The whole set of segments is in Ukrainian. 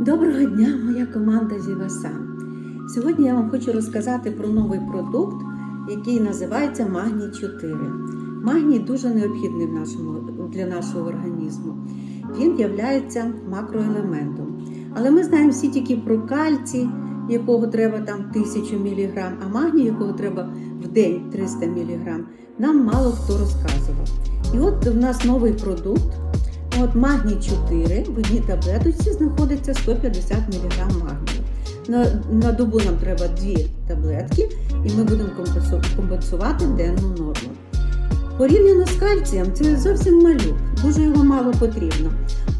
Доброго дня, моя команда Зівасан. Сьогодні я вам хочу розказати про новий продукт, який називається Магній 4. Магній дуже необхідний в нашому, для нашого організму. Він є макроелементом. Але ми знаємо всі тільки про кальцій, якого треба там 1000 мг, а магній, якого треба в день 300 мг, нам мало хто розказував. І от в нас новий продукт. От магній 4 в одній таблеточці знаходиться 150 мг магнію. На, на добу нам треба 2 таблетки, і ми будемо компенсувати денну норму. Порівняно з кальцієм, це зовсім малюк, дуже його мало потрібно.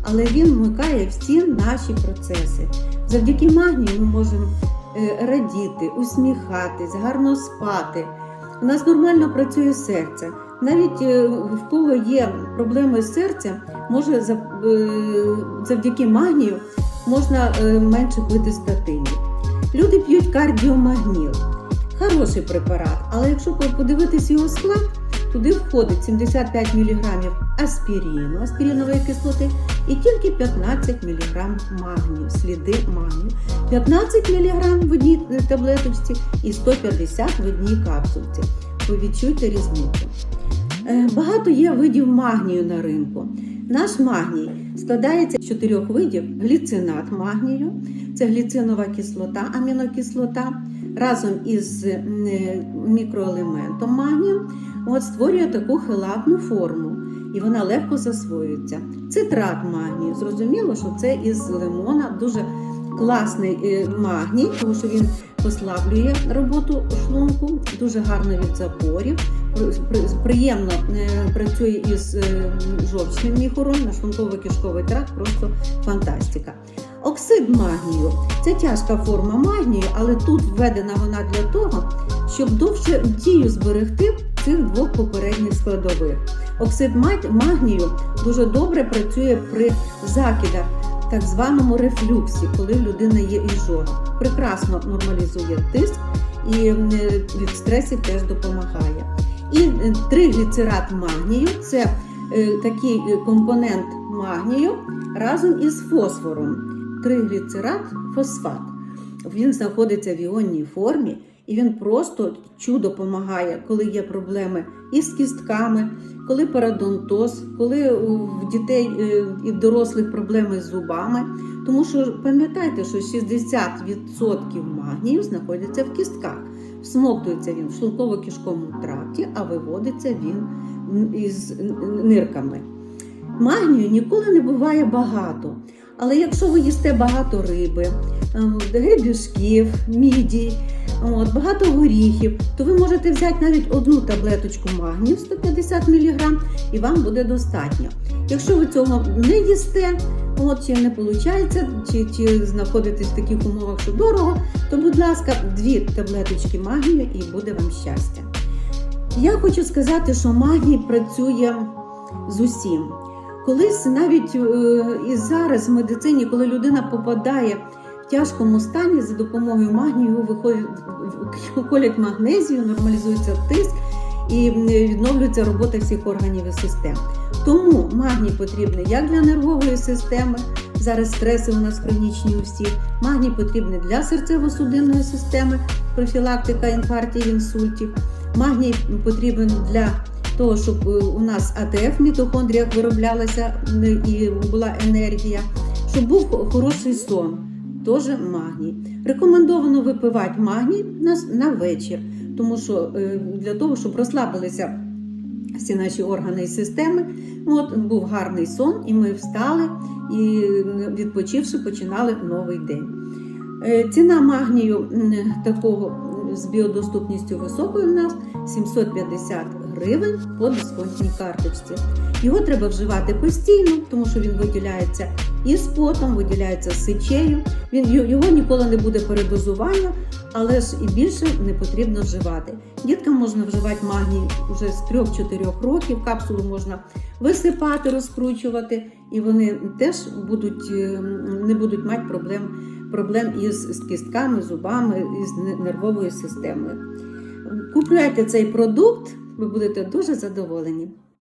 Але він вмикає всі наші процеси. Завдяки магнію ми можемо е, радіти, усміхатись, гарно спати. У нас нормально працює серце. Навіть е, в кого є проблеми з серцем, може е, завдяки магнію можна е, менше пити статинів. Люди п'ють кардіомагніл. Хороший препарат, але якщо подивитись його склад, туди входить 75 мг аспіріну, аспірінової кислоти і тільки 15 мг магнію, сліди магнію. 15 мг в одній таблеточці і 150 в одній капсулці. Ви відчуйте різницю. Е, Багато є видів магнію на ринку. Наш магній складається з чотирьох видів: гліцинат магнію, це гліцинова кислота, амінокислота, разом із е, мікроелементом магнію, от створює таку хелатну форму, і вона легко засвоюється. Цитрат магнію. Зрозуміло, що це із лимона дуже класний е, магній, тому що він послаблює роботу дуже гарно від запорів, при- при- приємно е, працює із е, жовчним міхуром, на шлунково-кишковий тракт просто фантастика. Оксид магнію це тяжка форма магнію, але тут введена вона для того, щоб довше дію зберегти цих двох попередніх складових. Оксид магнію дуже добре працює при закидах, так званому рефлюксі, коли в людини є іжога. Прекрасно нормалізує тиск і від стресів теж допомагає. І е, тригліцерат магнію це е, такий е, компонент магнію разом із фосфором. Тригліцерат фосфат. Він знаходиться в іонній формі, і він просто чудо допомагає, коли є проблеми із кістками, коли парадонтоз, коли в дітей е, і в дорослих проблеми з зубами. Тому що пам'ятайте, що 60% магнію знаходиться в кістках. Всмоктується він в шлунково-кишковому тракті, а виводиться він із нирками. Магнію ніколи не буває багато. Але якщо ви їсте багато риби, ем, гребішків, міді, от, багато горіхів, то ви можете взяти навіть одну таблеточку магнію 150 мг і вам буде достатньо. Якщо ви цього не їсте, от, чи не виходить, чи, чи знаходитесь в таких умовах, що дорого, то, будь ласка, дві таблеточки магнію і буде вам щастя. Я хочу сказати, що магній працює з усім. Колись навіть е, і зараз в медицині, коли людина попадає в тяжкому стані за допомогою магнію, виходять, колять магнезію, нормалізується тиск і відновлюється робота всіх органів і систем. Тому магній потрібний як для нервової системи, зараз стреси у нас хронічні у всіх, магній потрібний для серцево-судинної системи, профілактика інфарктів, інсультів, магній потрібен для того, щоб е, у нас АТФ в мітохондріях вироблялася і була енергія, щоб був хороший сон, теж магній. Рекомендовано випивати магній на, вечір, тому що е, для того, щоб розслабилися всі наші органи і системи, от був гарний сон, і ми встали і відпочивши, починали новий день. Е, Ціна магнію такого з біодоступністю високою в нас 750 гривень по дисконтній карточці. Його треба вживати постійно, тому що він виділяється і з потом, виділяється з сечею. Він його ніколи не буде передозування, але ж і більше не потрібно вживати. Діткам можна вживати магній вже з 3-4 років. Капсулу можна висипати, розкручувати, і вони теж будуть, е, не будуть мати проблем, проблем із, з кістками, зубами, із нервовою системою. Купляйте цей продукт, ви будете дуже задоволені.